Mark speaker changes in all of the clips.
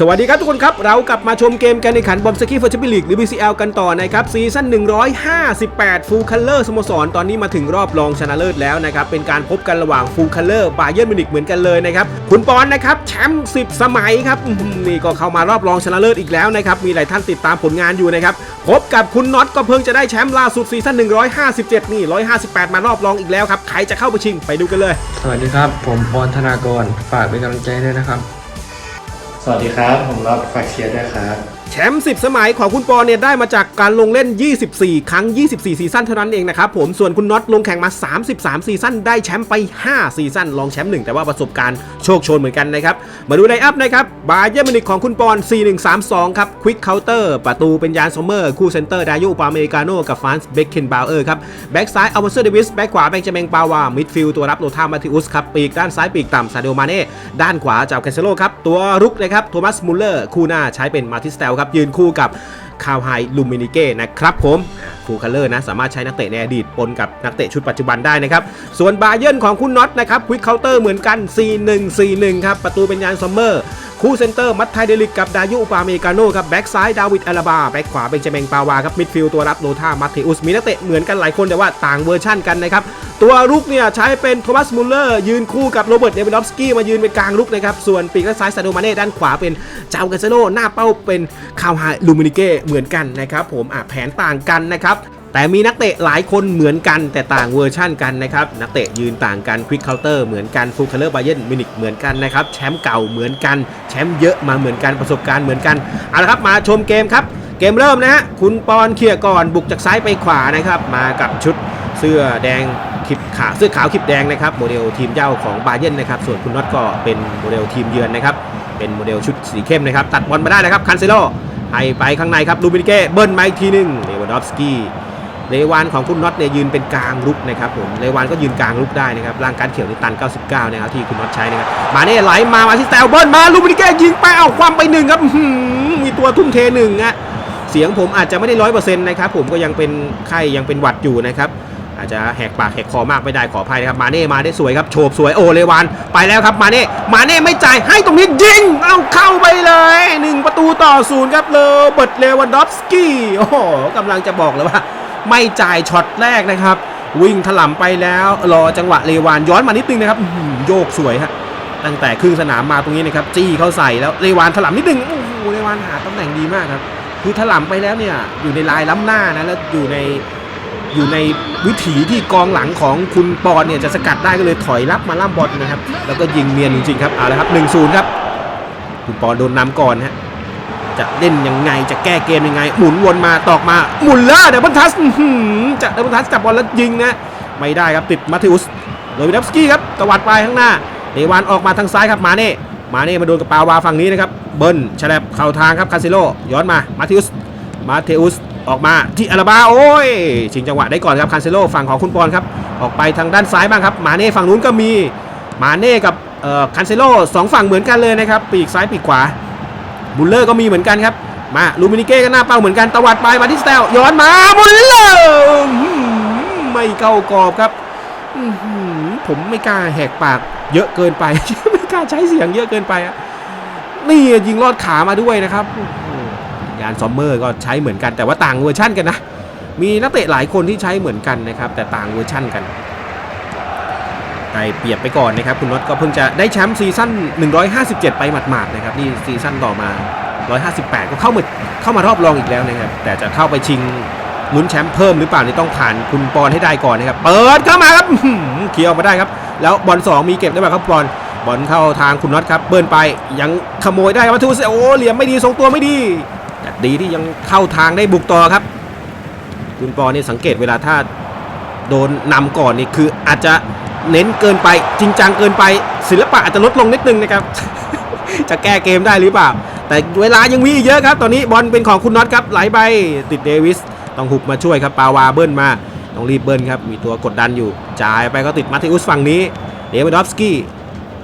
Speaker 1: สวัสดีครับทุกคนครับ เรากลับมาชมเกมการแข่งขันบอมสกี้เฟอร์ชบิลิกหรือ BCL กันต่อนะครับซีซั่น158 ฟูลคัลเลอร์สโมสร ตอนนี้มาถึงรอบรองชนะเลิศแล้วนะครับ เป็นการพบกันระหว่างฟูลคัลเลอร์บาเยิร์นมิวนิกเหมือนกันเลยนะครับ คุณปอนนะครับ แชมป์10 สมัยครับนี่ก็เข้ามารอบรองชนะเลิศอีกแล้วนะครับ มีหลายท่านติดตามผลงานอยู่นะครับ พบกับคุณน็อตก็เพิ่งจะได้แชมป์ล่าสุดซีซั่น157 นี่ 158 มารอบรองอีกแล้วครับใครจะเข้าไปชิงไปดูกันเลย
Speaker 2: สวัสดีครับ ผมปอนธนากรฝากเป็นกำลังใจด้วยนะครับ
Speaker 3: วัสดีครับ ผมรับฝากเชียร์ด้วยครับ
Speaker 1: ชมป์ 10 สมัยของคุณปอเนี่ยได้มาจากการลงเล่น 24 ครั้ง 24 ซีซั่นเท่านั้นเองนะครับผม ส่วนคุณน็อตลงแข่งมา 33 ซีซั่นได้แชมป์ไป 5 ซีซั่นรองแชมป์หนึ่งแต่ว่าประสบการณ์โชคโชนเหมือนกันนะครับ มาดูไลน์อัพนะครับ บาเยอร์มินิกของคุณปอน 4132 ครับ ควิกเคาน์เตอร์ประตูเป็นยานซอมเมอร์ คู่เซนเตอร์ดายุปาเมริกาโนกับฟรานซ์เบคเคนบาวเออร์ครับ แบ็กซ้ายอัลเบอร์เซอร์เดวิส แบ็กขวาแบงจาเมงปาวา มิดฟิลด์ตัวรับโลธามาติอุสครับ ปีกด้านซ้ายปีกต่ำซาเดโอมาเน่ ด้านขวาจากแคสเซโลครับ ตัวรุกนะครับ โทมัส มุลเลอร์ คู่หน้าใช้เป็นมาติสเตลครับยืนคู่กับ คาวไฮลูมินิเก้นะครับผมฟูลคัลเลอร์นะสามารถใช้นักเตะในอดีตปนกับนักเตะชุดปัจจุบันได้นะครับ ส่วนบาเยิร์นของคุณน็อตนะครับควิกเคาน์เตอร์เหมือนกัน 4-1-4-1 ครับ ประตูเป็นยานซัมเมอร์คู่เซนเตอร์มัตไทเดลิกกับดายุปาเมริกาโนครับแบ็กซ้ายดาวิดอาราบาแบ็กขวาเป็นเจเมงปาวาครับมิดฟิลด์ตัวรับโลธามัตเทอุสมีนักเตะเหมือนกันหลายคนแต่ว่าต่างเวอร์ชั่นกันนะครับ ตัวรุกเนี่ยใช้เป็นโทมัสมุลเลอร์ ยืนคู่กับโรเบิร์ตเดวิดอฟสกี้มายืนเป็นกลางรุกนะครับ ส่วนปีกด้านซ้ายซาโดมาเน่ด้านขวาเป็นเจ้ากาเซโลหน้าเป้าเป็นคาวไฮลูมินิเก้เหมือนกันนะครับผมอะแผนต่างกันนะครับแต่มีนักเตะหลายคนเหมือนกันแต่ต่างเวอร์ชั่นกันนะครับนักเตะยืนต่างกันควิกเคาน์เตอร์เหมือนกันฟูลคัลเลอร์บาเยนมินิกเหมือนกันนะครับแชมป์เก่าเหมือนกันแชมป์เยอะมาเหมือนกันประสบการณ์เหมือนกันเอาละครับมาชมเกมครับ เกมเริ่มนะฮะคุณปอนเคลียร์ก่อนบุกจากซ้ายไปขวานะครับมากับชุดเสื้อแดงคลิปขาเสื้อขาวคลิปแดงนะครับโมเดลทีมเจ้าของบาเยนนะครับส่วนคุณน็อตก็เป็นโมเดลทีมเยือนนะครับเป็นโมเดลชุดสีเข้มนะครับตัดบอลมาได้นะครับคันเซโล ให้ไปข้างในครับลูบินิเก้เบิ้ลมาอีกทีหนึงเลวานดอฟสกี้เลวานของคุณน็อตเนี่ยยืนเป็นกลางลุกนะครับผมเลวานก็ยืนกลางลุกได้นะครับร่างการเขียวนี่ตัน 99 นะครับที่คุณน็อตใช้นะครับมาเน่ไหลมามาที่สแตลเบิร์นมาลูมินิเก้ยิงไปเอาความไปหนึ่งครับมีตัวทุ่มเทหนึ่งอะเสียงผมอาจจะไม่ได้ร้อยเปอร์เซ็นต์นะครับผมก็ยังเป็นไข้ยังเป็นหวัดอยู่นะครับ อาจจะแหกปากแหกคอมากไม่ได้ขออภัยนะครับมาเน่มาได้สวยครับโฉบสวยโอเลวานไปแล้วครับมาเน่มาเน่ไม่จ่ายให้ตรงนี้ยิงเอาเข้าไปเลยหนึ่งประตูต่อศูนย์ครับเลเบิร์ตเลวันดอฟสกี้โอ้โหกำลังจะบอกเลยว่า ไม่จ่ายช็อตแรกนะครับ วิ่งถล่ำไปแล้วรอจังหวะเลวานย้อนมานิดนึงนะครับโยกสวยฮะตั้งแต่ครึ่งสนามมาตรงนี้นะครับจี้เข้าใส่แล้วเลวานถล่ำนิดนึงโอ้โหเลวานหาตำแหน่งดีมากครับคือถล่ำไปแล้วเนี่ยอยู่ในลายล้ำหน้านะแล้วอยู่ใน อยู่ในวิถีที่กองหลังของคุณปอนเนี่ยจะสกัดได้ก็เลยถอยรับมาล่ำบอลนะครับ แล้วก็ยิงเนียนจริงๆครับเอาละครับ 1-0 ครับ คุณปอนโดนนำก่อนฮะจะเล่นยังไงจะแก้เกมยังไง หมุนวนมาตอกมาหมุนแล้วเดี๋ยวบันทัสจะเดยวบันทัสจับบอลแล้วยิงนะไม่ได้ครับติดมาทิอุสโดยวิดับสกี้ครับตวัดไปข้างหน้าเดวานออกมาทางซ้ายครับมาเน่มาเน่มาโดนกับปาวาฝั่งนี้นะครับเบิ้ลฉลับเข้าทางครับคาซิโลย้อนมามาทิอุสมาเทอุส ออกมาที่อาราบาโอ้ยชิงจังหวะได้ก่อนครับคาซิโลฝั่งของคุณปอนครับออกไปทางด้านซ้ายบ้างครับมาเน่ฝั่งนู้นก็มีมาเน่กับคันเซโลสองฝั่งเหมือนกันเลยนะครับปีกซ้ายปีกขวาบุลเลอร์ก็มีเหมือนกันครับมาลูมินิเก้ก็หน้าเป้าเหมือนกันตวัดไปมาที่สเตลย้อนมาบุลเลอร์ไม่เข้ากรอบครับผมไม่กล้าแหกปากเยอะเกินไป ไม่กล้าใช้เสียงเยอะเกินไปอะนี่ยิงลอดขามาด้วยนะครับ อ้โหยานซอมเมอร์ก็ใช้เหมือนกันแต่ว่าต่างเวอร์ชั่นกันนะ มีนักเตะหลายคนที่ใช้เหมือนกันนะครับ แต่ต่างเวอร์ชั่นกันได้เปรียบไปก่อนนะครับ คุณน็อตก็เพิ่งจะได้แชมป์ซีซั่น 157 ไปหมาดๆนะครับนี่ซีซั่นต่อมา 158 ก็เข้ามาเข้ามารอบรองอีกแล้วนะครับ แต่จะเข้าไปชิงลุ้นแชมป์เพิ่มหรือเปล่านี่ต้องผ่านคุณปอนให้ได้ก่อนนะครับ เปิดเข้ามาครับเคลียร์ออกมาได้ครับ แล้วบอล2มีเก็บได้ไหมครับปอนบอลเข้าทางคุณน็อตครับเบิ้ลไปยังขโมยได้ครับมาทูสโอ้เหลี่ยมไม่ดีทรงตัวไม่ดี ดีที่ยังเข้าทางได้บุกต่อครับ คุณปอนี่สังเกตเวลาถ้าโดนนำก่อนนี่คืออาจจะเน้นเกินไปจริงจังเกินไป ศิลปะอาจจะลดลงนิดนึงนะครับ จะแก้เกมได้หรือเปล่า แต่เวลายังมีเยอะครับ ตอนนี้บอลเป็นของคุณน็อตครับไหลไปติดเดวิสต้องหุบมาช่วยครับปาวาเบิ้ลมาต้องรีบเบิ้ลครับ มีตัวกดดันอยู่ จ่ายไปก็ติดมาติอุสฝั่งนี้เดวิดอฟสกี้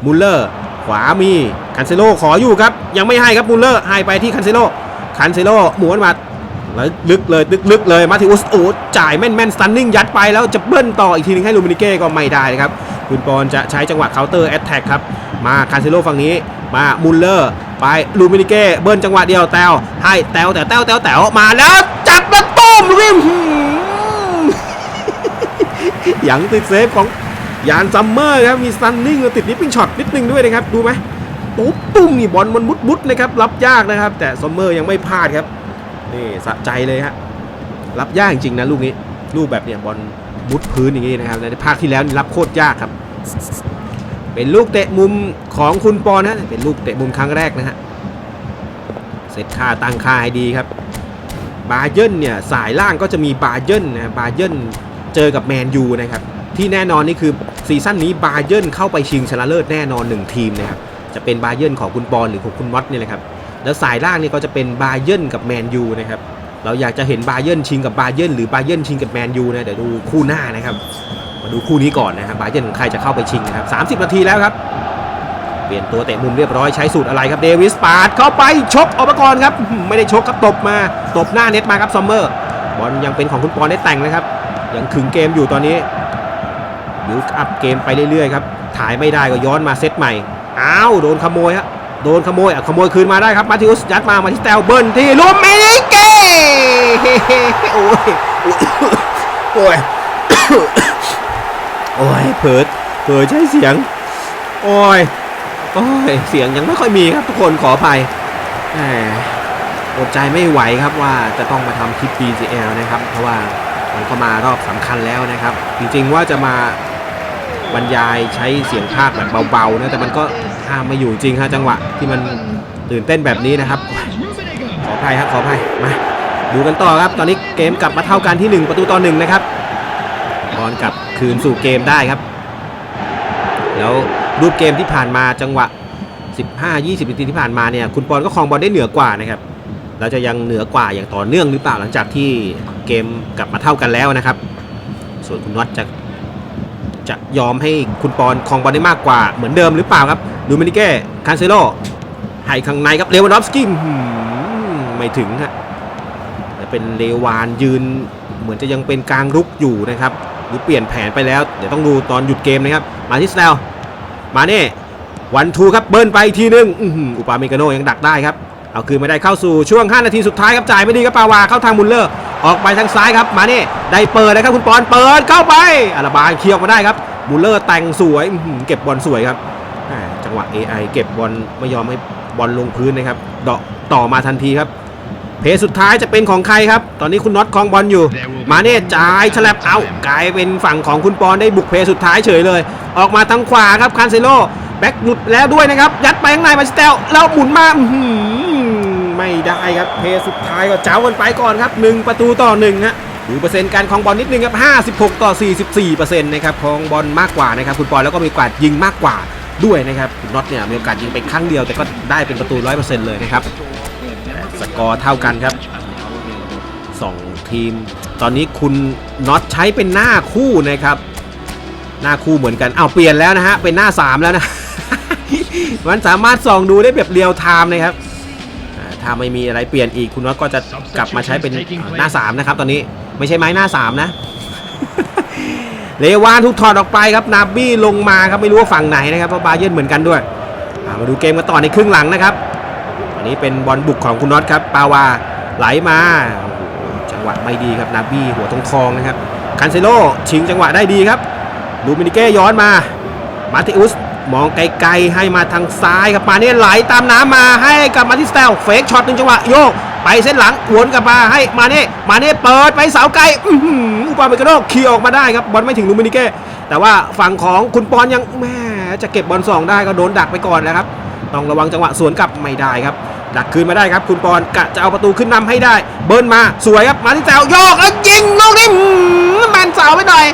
Speaker 1: มุลเลอร์ ขวามีคันเซโลขออยู่ครับ ยังไม่ให้ครับมุลเลอร์ให้ไปที่คันเซโล คันเซโลหมุนมาแล้วลึกเลยลึกลึกเลยมาทิอุสโอ้จ่ายแม่นแม่นสตันนิ่งยัดไปแล้วจะเบิ้ลต่ออีกทีนึงให้ลูมินิเก้ก็ไม่ได้นะครับ คุณปอนจะใช้จังหวะเคาน์เตอร์แอตแทกครับ มาคาเซโลฝั่งนี้ มามุลเลอร์ ไปลูมินิเก้เบิ้ลจังหวะเดียวแต้วให้แต้วแต่แต้วแต้วแต้วมาแล้วจับแล้วตุ้มริมหืมยังติดเซฟของยานซัมเมอร์ครับมีสตันนิ่งติดนิปปิ้งช็อตนิดนึงด้วยนะครับดูไหม ปุ๊บปุ้มนี่บอลมันมุดมุดนะครับรับยากนะครับ แต่ซัมเมอร์ยังไม่พลาดครับนี่สะใจเลยฮะรับยากจริงๆนะลูกนี้ลูกแบบเนี้ยบอลมุดพื้นอย่างนี้นะครับในภาคที่แล้วรับโคตรยากครับ เป็นลูกเตะมุมของคุณปอนะเป็นลูกเตะมุมครั้งแรกนะฮะเซตค่าตั้งค่าให้ดีครับบาเยินเนี่ยสายล่างก็จะมีบาเยินนะบาเยินเจอกับแมนยูนะครับที่แน่นอนนี่คือซีซั่นนี้บาเยินเข้าไปชิงชนะเลิศแน่นอน 1 ทีมนะครับ จะเป็นบาเยิร์นของคุณปอนหรือของคุณมอสเนี่ยแหละครับแล้วสายล่างนี่ก็จะเป็นบาเยิร์นกับแมนยูนะครับเราอยากจะเห็นบาเยิร์นชิงกับบาเยิร์นหรือบาเยิร์นชิงกับแมนยูนะเดี๋ยวดูคู่หน้านะครับมาดูคู่นี้ก่อนนะครับบาเยิร์นของใครจะเข้าไปชิงนะครับ 30 นาทีแล้วครับเปลี่ยนตัวเตะมุมเรียบร้อยใช้สูตรอะไรครับเดวิสปาดเข้าไปชกออกมาก่อนครับไม่ได้ชกครับตบมาตบหน้าเน็ตมาครับซัมเมอร์บอลยังเป็นของคุณปอนได้แต่งนะครับยังขึงเกมอยู่ตอนนี้บิวอัพเกมไปเรื่อยๆครับถ่ายไม่ได้ก็ย้อนมาเซตใหม่ อ้าวโดนขโมยฮะโดนขโมยอะขโมยคืนมาได้ครับมาทิอุสยัดมามาที่แตวเบิร์นที่ลูมมิเก้โอ้ยโอ้ยโอ้ยเผิดเผิดใช้เสียง โอ้ยโอ้ยเสียงยังไม่ค่อยมีครับทุกคนขออภัยแหมอดใจไม่ไหวครับว่าจะต้องมาทำคลิป BCL นะครับ เพราะว่ามันก็มารอบสำคัญแล้วนะครับ จริงๆว่าจะมา บรรยายใช้เสียงภาคแบบเบาๆนะแต่มันก็ห้ามไม่อยู่จริงฮะจังหวะที่มันตื่นเต้นแบบนี้นะครับ ขออภัยครับขออภัยมาดูกันต่อครับ ตอนนี้เกมกลับมาเท่ากันที่ 1 ประตูต่อหนึ่งนะครับบอลกลับคืนสู่เกมได้ครับ แล้วรูปเกมที่ผ่านมาจังหวะ 15-20นาทีที่ผ่านมาเนี่ยคุณปอนก็ครองบอลได้เหนือกว่านะครับเราจะยังเหนือกว่าอย่างต่อเนื่องหรือเปล่าหลังจากที่เกมกลับมาเท่ากันแล้วนะครับ ส่วนคุณน็อตจะ จะยอมให้คุณปอนคองบอลได้มากกว่าเหมือนเดิมหรือเปล่าครับดูมินิเก้คานเซโลให้ข้างในครับเลวานดอฟสกี้หืมไม่ถึงฮะแต่เป็นเลวานยืนเหมือนจะยังเป็นกลางรุกอยู่นะครับ หรือเปลี่ยนแผนไปแล้ว เดี๋ยวต้องดูตอนหยุดเกมนะครับ มาที่สแตลมาเน่วันทูครับเบิร์นไปอีกทีนึงอ,อุปาเมกาโนยังดักได้ครับ เอาคืนไม่ได้เข้าสู่ช่วง 5 นาทีสุดท้ายครับจ่ายไม่ดีครับปาวาเข้าทางมุลเลอร์ ออกไปทางซ้ายครับมาเน่ได้เปิดนะครับคุณปอนเปิดเข้าไปอาราบาเคลียร์ออกมาได้ครับมุลเลอร์แต่งสวยเก็บบอลสวยครับจังหวะ AI เก็บบอลไม่ยอมให้บอลลงพื้นนะครับเดาะต่อมาทันทีครับ เพจสุดท้ายจะเป็นของใครครับ ตอนนี้คุณน็อตคลองบอลอยู่ มาเน่จ่ายฉลับเอากลายเป็นฝั่งของคุณปอนได้บุกเพจสุดท้ายเฉยเลย ออกมาทางขวาครับคานเซโลแบ็กหลุดแล้วด้วยนะครับ ยัดไปข้างในมาสเตลแล้วหมุนมาอื ไม่ได้ครับเพสุดท้ายก็เจ้ากันไปก่อนครับหนึ่งประตูต่อหนึ่งฮะดูเปอร์เซ็นต์การคลองบอลนิดนึงครับ 56 ต่อ 44เปอร์เซ็นต์นะครับคลองบอลมากกว่านะครับคุณปอนแล้วก็มีโอกาสยิงมากกว่าด้วยนะครับคุณน็อตเนี่ยมีโอกาสยิงไปครั้งเดียวแต่ก็ได้เป็นประตู 100%เลยนะครับสกอร์เท่ากันครับสองทีม ตอนนี้คุณน็อตใช้เป็นหน้าคู่นะครับ หน้าคู่เหมือนกันเอาเปลี่ยนแล้วนะฮะเป็นหน้า 3 แล้วนะมันสามารถส่องดูได้แบบเรียลไทม์นะครับ ถ้าไม่มีอะไรเปลี่ยนอีกคุณน็อตก็จะกลับมาใช้เป็นหน้า 3 นะครับ ตอนนี้ไม่ใช่ไม้หน้า 3 นะ เลวานถูกถอดออกไปครับนาบี้ลงมาครับไม่รู้ว่าฝั่งไหนนะครับเพราะบาเยิร์นเหมือนกันด้วยอ่ามาดูเกมกันต่อในครึ่งหลังนะครับอันนี้เป็นบอลบุกของคุณน็อตครับปาวาไหลมาโอ้โหจังหวะไม่ดีครับนาบี้หัวตรงคองนะครับคันเซโลชิงจังหวะได้ดีครับดูมินิเก้ย้อนมามาติอุส มองไกลๆให้มาทางซ้ายครับมาเนี่ยไหลตามน้ำมาให้กับมาทิสเตลเฟกช็อตหนึ่งจังหวะโยก ไปเส้นหลังวนกลับมาให้มาเนี่ยมาเนี่ยเปิดไปเสาไกลอือุปาเมกาโนเคลียออกมาได้ครับบอลไม่ถึงลูมินิเก้แต่ว่าฝั่งของคุณปอนยังแม่จะเก็บบอลสองได้ก็โดนดักไปก่อนแล้วครับต้องระวังจังหวะสวนกลับไม่ได้ครับดักคืนมาได้ครับ คุณปอนกะจะเอาประตูขึ้นนำให้ได้ เบิร์นมาสวยครับมาที่แจวโยกแล้วยิงลูกนี้แมนเสาไปหน่อย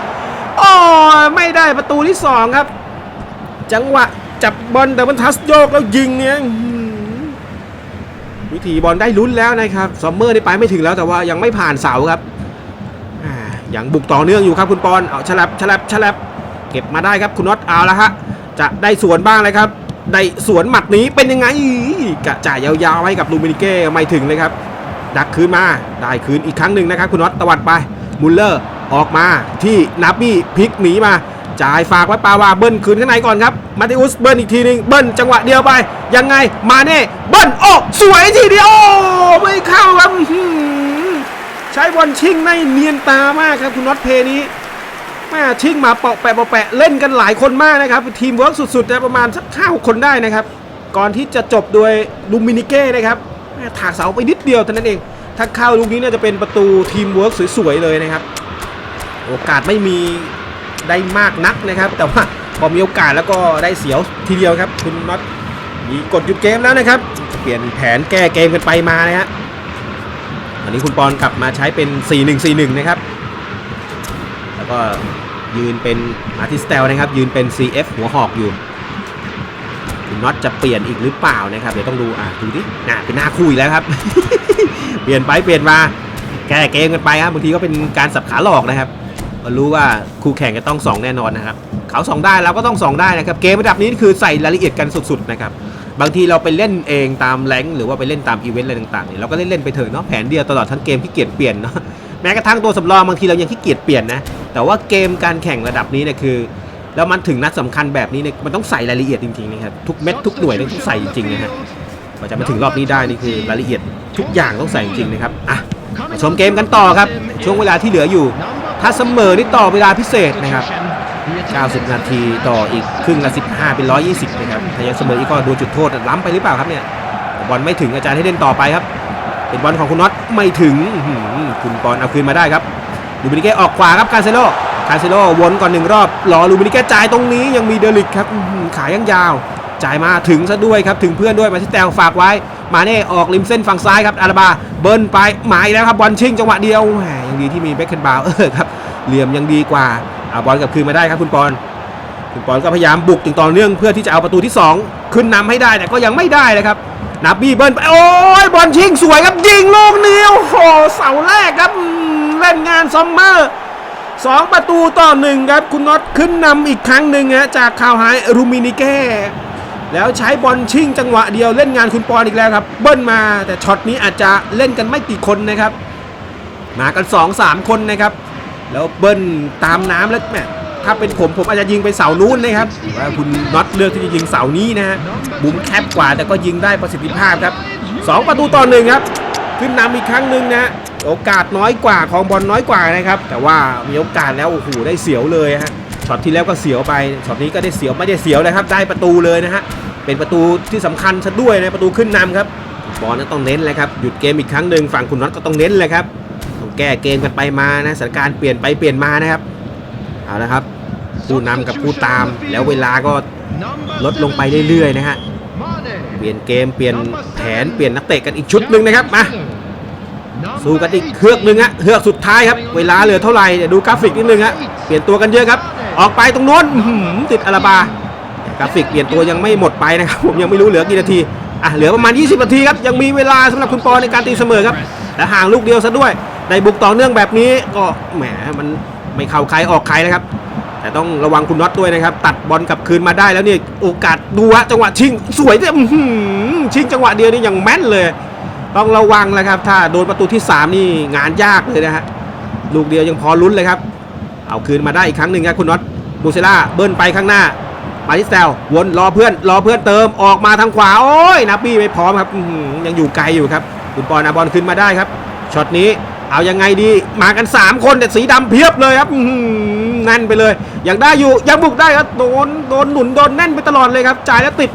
Speaker 1: โอ้ไม่ได้ประตูที่สองครับ จังหวะจับบอลแต่มันทัสโยกแล้วยิงเนี่ยวิธีบอลได้ลุ้นแล้วนะครับซอมเมอร์ได้ไปไม่ถึงแล้วแต่ว่ายังไม่ผ่านเสาครับอย่างบุกต่อเนื่องอยู่ครับคุณปอนเอาฉลับฉลับฉลับเก็บมาได้ครับคุณน็อตเอาละฮะจะได้สวนบ้างเลยครับ ได้สวนหมัดนี้เป็นยังไงกระจ่ายยาวๆให้กับลูมินิเก้ไม่ถึงเลยครับ ดักคืนมาได้คืนอีกครั้งหนึ่งนะครับ คุณน็อตตวัดไปมุลเลอร์ออกมาที่นับบี้พลิกหนีมา จ่ายฝากไว้ปาวาเบิ้ลคืนข้างในก่อนครับ มาติอุสเบิ้ลอีกทีหนึงเบิ้ลจังหวะเดียวไป ยังไงมาเน่เบิ้ลโอ้สวยทีเดียวโอ้ไม่เข้าครับใช้บอลชิงในเนียนตามากครับคุณน็อตเพนี้แม่ชิงมาเปาะแปะเปาะแปะเล่นกันหลายคนมากนะครับ ทีมเวิร์กสุดๆนะประมาณสักห้าหกคนได้นะครับ ก่อนที่จะจบโดยลูมินิเก้นะครับถากเสาไปนิดเดียวเท่านั้นเอง ถ้าเข้าลูกนี้น่าจะเป็นประตูทีมเวิร์กสวยๆเลยนะครับ โอกาสไม่มี ได้มากนักนะครับ แต่ว่าพอมีโอกาสแล้วก็ได้เสียวทีเดียวครับ คุณน็อตมีกดหยุดเกมแล้วนะครับ เปลี่ยนแผนแก้เกมกันไปมานะฮะอันนี้คุณปอนกลับมาใช้เป็น 4-1-4-1 นะครับ แล้วก็ยืนเป็นมาร์ติสเตลนะครับ ยืนเป็น CF หัวหอกอยู่คุณน็อตจะเปลี่ยนอีกหรือเปล่านะครับเดี๋ยวต้องดูอะดูดิหน่าเป็นหน้าคู่อีกแล้วครับ เปลี่ยนไปเปลี่ยนมาแก้เกมกันไปครับบางทีก็เป็นการสับขาหลอกนะครับ ก็รู้ว่าคู่แข่งจะต้องสองแน่นอนนะครับเขาสองได้เราก็ต้องสองได้นะครับเกมระดับนี้คือใส่รายละเอียดกันสุดๆนะครับบางทีเราไปเล่นเองตามแรงหรือว่าไปเล่นตามอีเวนต์อะไรต่างๆเนี่ยเราก็เล่นๆไปเถอะเนาะแผนเดียวตลอดทั้งเกมขี้เกียจเปลี่ยนเนาะแม้กระทั่งตัวสำรองบางทีเรายังขี้เกียจเปลี่ยนนะแต่ว่าเกมการแข่งระดับนี้เนี่ยคือแล้วมันถึงนัดสำคัญแบบนี้เนี่ยมันต้องใส่รายละเอียดจริงๆนะครับทุกเม็ดทุกหน่วยต้องใส่จริงๆนะฮะกว่าจะมาถึงรอบนี้ได้นี่คือรายละเอียดทุกอย่างต้องใส่จริงๆนะครับอะมาชมเกมกันต่อครับช่วงเวลาที่เหลืออยู่ ถ้าเสมอนี่ต่อเวลาพิเศษนะครับ 90 นาทีต่ออีกครึ่งละ 15 เป็น 120 นะครับถ้ายังเสมออีกก็โดนจุดโทษล้ำไปหรือเปล่าครับเนี่ยบอลไม่ถึงอาจารย์ให้เล่นต่อไปครับ เป็นบอลของคุณน็อตไม่ถึงอื้อหือคุณปอนเอาคืนมาได้ครับลูบินิเก้ออกขวาครับคาเซโลคาเซโลวนก่อนหนึ่งรอบรอลูบินิเก้จ่ายตรงนี้ยังมีเดลิกครับอื้อหือขายังยาวจ่ายมาถึงซะด้วยครับถึงเพื่อนด้วยมาที่แตวฝากไว้ มาเน่ออกริมเส้นฝั่งซ้ายครับอาราบาเบิร์นไปหมายแล้วครับบอลชิงจังหวะเดียวแหมยังดีที่มีเบคเคนบาวเออครับเหลี่ยมยังดีกว่าเอาบอลกลับคืนมาได้ครับคุณปอนคุณปอนก็พยายามบุกอย่างต่อเนื่องเพื่อที่จะเอาประตูที่ 2 ขึ้นนำให้ได้แต่ก็ยังไม่ได้เลยครับนับบี้เบิ้ลไปโอ้ยบอลชิงสวยครับยิงลูกนี้โอ้เสาแรกครับเล่นงานซัมเมอร์สองประตูต่อหนึ่งครับคุณน็อตขึ้นนำอีกครั้งหนึ่งฮะจากข่าวหายรูมินิเก้ แล้วใช้บอลชิงจังหวะเดียวเล่นงานคุณปอนอีกแล้วครับ เบิ้ลมาแต่ช็อตนี้อาจจะเล่นกันไม่กี่คนนะครับ มากัน 2 3 คนนะครับ แล้วเบิ้ลตามน้ำแล้วแมถ้าเป็นผมผมอาจจะยิงไปเสานู้นนะครับว่าคุณน็อตเลือกที่จะยิงเสานี้นะฮะบุ้มแคบกว่าแต่ก็ยิงได้ประสิทธิภาพครับ 2 ประตูต่อหนึ่งครับ ขึ้นนำอีกครั้งหนึ่งนะโอกาสน้อยกว่าของบอลน้อยกว่านะครับ แต่ว่ามีโอกาสแล้วโอ้โหได้เสียวเลยฮะ ช็อตที่แล้วก็เสียวไปช็อตนี้ก็ได้เสียวไม่ได้เสียวเลยครับ ได้ประตูเลยนะฮะเป็นประตูที่สำคัญซะด้วยนะประตูขึ้นนำครับบอลนั้นต้องเน้นเลยครับหยุดเกมอีกครั้งหนึ่งฝั่งคุณน็อตก็ต้องเน้นเลยครับต้องแก้เกมกันไปมานะสถานการณ์เปลี่ยนไปเปลี่ยนมานะครับเอาละครับผู้นำกับผู้ตาม แล้วเวลาก็ลดลงไปเรื่อยๆนะฮะเปลี่ยนเกมเปลี่ยนแผนเปลี่ยนนักเตะกันอีกชุดหนึ่งนะครับมา สู้กันอีกเฮือกหนึ่งฮะเฮือกสุดท้ายครับ เวลาเหลือเท่าไหร่เดี๋ยวดูกราฟิกนิดนึงฮะเปลี่ยนตัวกันเยอะครับ ออกไปตรงโน้นติดอาราบากราฟิกเปลี่ยนตัวยังไม่หมดไปนะครับผมยังไม่รู้เหลือกี่นาทีอะเหลือประมาณ 20 นาทีครับยังมีเวลาสำหรับคุณปอในการตีเสมอครับและห่างลูกเดียวซะด้วยในบุกต่อเนื่องแบบนี้ก็แหมมันไม่เข้าใครออกใครนะครับ แต่ต้องระวังคุณน็อตด้วยนะครับ ตัดบอลกลับคืนมาได้แล้วเนี่ยโอกาสดูฮะจังหวะชิงสวยเนี่ยอื้อหือชิงจังหวะเดียวนี่ยังแม่นเลย ต้องระวังนะครับ ถ้าโดนประตูที่ 3 นี่งานยากเลยนะฮะลูกเดียวยังพอลุ้นเลยครับ เอาคืนมาได้อีกครั้งหนึ่งครับคุณน็อตบูเซล่าเบิ้ลไปข้างหน้า มาทิสเตลวนรอเพื่อนรอเพื่อนเติมออกมาทางขวาโอ้ยนับบี้ไม่พร้อมครับยังอยู่ไกลอยู่ครับคุณปอนาบอลขึ้นมาได้ครับช็อตนี้เอายังไงดีมากัน 3 คนแต่สีดำเพียบเลยครับอื้อหือแน่นไปเลย ยังได้อยู่ยังบุกได้ครับโดนโดนหนุนโดนแน่นไปตลอดเลยครับจ่ายแล้วติด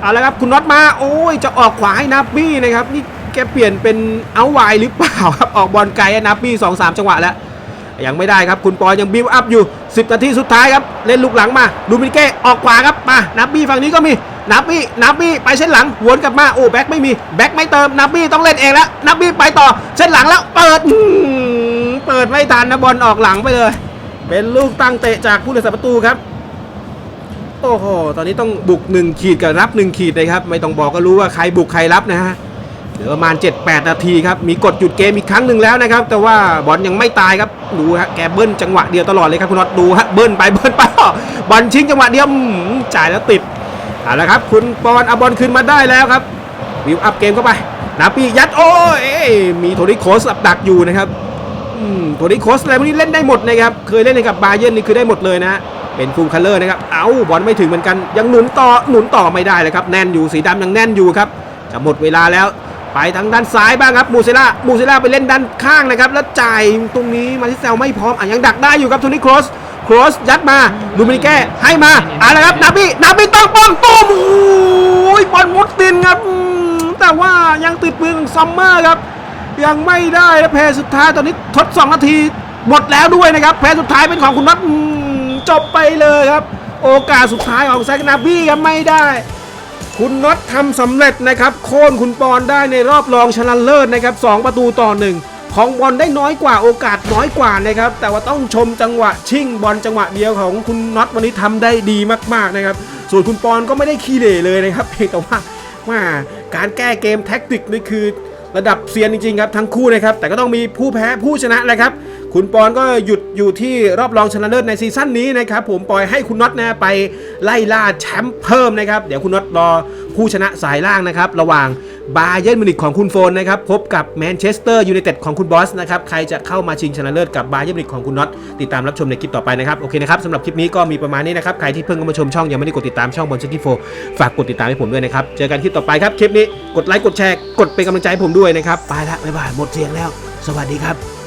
Speaker 1: เอาละครับคุณน็อตมาโอ้ยจะออกขวาให้นับบี้นะครับนี่ แกเปลี่ยนเป็นเอาไวหรือเปล่าครับ ออกบอลไกลนับบี้สองสามจังหวะแล้ว ยังไม่ได้ครับคุณปอยังบิวอัพอยู่ 10 นาทีสุดท้ายครับ เล่นลูกหลังมา ดูมินิเก้ออกขวาครับมานับบี้ฝั่งนี้ก็มีนับบี้นับบี้ไปเส้นหลังวนกลับมาโอ้แบ็คไม่มีแบ็คไม่เติมนับบี้ต้องเล่นเองแล้วนับบี้ไปต่อเส้นหลังแล้วเปิดเปิดไม่ทันนะบอลออกหลังไปเลย เป็นลูกตั้งเตะจากผู้รักษาประตูครับโอ้โห ตอนนี้ต้องบุก1ขีดกับรับ1ขีดเลยครับ ไม่ต้องบอกก็รู้ว่าใครบุกใครรับนะฮะ ลือประมาณ 7-8 นาทีครับ มีกดหยุดเกมอีกครั้งหนึ่งแล้วนะครับ แต่ว่าบอลยังไม่ตายครับดูฮะแกเบิ้ลจังหวะเดียวตลอดเลยครับคุณน็อตดูฮะเบิ้ลไปเบิ้ลไปบอลชิงจังหวะเดียวจ่ายแล้วติดเอาละครับคุณปอนเอาบอลคืนมาได้แล้วครับวิวอัพเกมเข้าไปนาปียัดโอ้ยมีโทริโคสอับดักอยู่นะครับอืมโทริโคสอะไรพวกนี้เล่นได้หมดนะครับเคยเล่นในกับบาเยนนี่คือได้หมดเลยนะเป็นฟูลคัลเลอร์นะครับเอาบอลไม่ถึงเหมือนกันยังหนุนต่อหนุนต่อไม่ได้เลยครับแน่นอยู่สีดำยังแน่นอยู่ครับจะหมดเวลาแล้ว ไปทางด้านซ้ายบ้างครับมูเซล่ามูเซล่าไปเล่นด้านข้างนะครับ แล้วจ่ายตรงนี้มาที่แซลไม่พร้อมอะยังดักได้อยู่ครับโทนี่ครอสครอสยัดมาลูมินิแก้ให้มาอะไรครับนาบี้นาบี้ต้องป้อมตุ้มโอ้ยบอลมุดตินครับ แต่ว่ายังติดมือของซัมเมอร์ครับ ยังไม่ได้และแพ้สุดท้ายตอนนี้ทด2นาทีหมดแล้วด้วยนะครับแพ้สุดท้ายเป็นของคุณน็อตจบไปเลยครับ โอกาสสุดท้ายของแซกนาบี้ครับไม่ได้ คุณน็อตทำสำเร็จนะครับโค่นคุณปอนได้ในรอบรองชนะเลิศนะครับสองประตูต่อหนึ่งของบอลได้น้อยกว่าโอกาสน้อยกว่านะครับ แต่ว่าต้องชมจังหวะชิ่งบอลจังหวะเดียวของคุณน็อตวันนี้ทำได้ดีมากๆนะครับ ส่วนคุณปอนก็ไม่ได้ขี้เหร่เลยนะครับเพียงแต่ว่าว่าการแก้เกมแท็กติกนี่คือ ระดับเซียนจริงๆครับทั้งคู่นะครับแต่ก็ต้องมีผู้แพ้ผู้ชนะแหละครับ คุณปอนก็หยุดอยู่ที่รอบรองชนะเลิศในซีซั่นนี้นะครับผมปล่อยให้คุณน็อตนะไปไล่ล่าแชมป์เพิ่มนะครับ เดี๋ยวคุณน็อตรอผู้ชนะสายล่างนะครับ ระหว่างบาเยิร์นมิวนิกของคุณโฟนนะครับ พบกับแมนเชสเตอร์ยูไนเต็ดของคุณบอสนะครับ ใครจะเข้ามาชิงชนะเลิศกับบาเยิร์นมิวนิกของคุณน็อตติดตามรับชมในคลิปต่อไปนะครับ โอเคนะครับสำหรับคลิปนี้ก็มีประมาณนี้นะครับ ใครที่เพิ่งเข้ามาชมช่องยังไม่ได้กดติดตามช่องบอลเชนที่โฟฝากกดติดตามให้ผมด้วยนะครับเจอกันคลิปต่อไปครับคลิปนี้กดไลค์กดแชร์กดเป็นกำลังใจให้ผมด้วยนะครับไปละบ๊ายบายหมดเสียงแล้ว สวัสดีครับ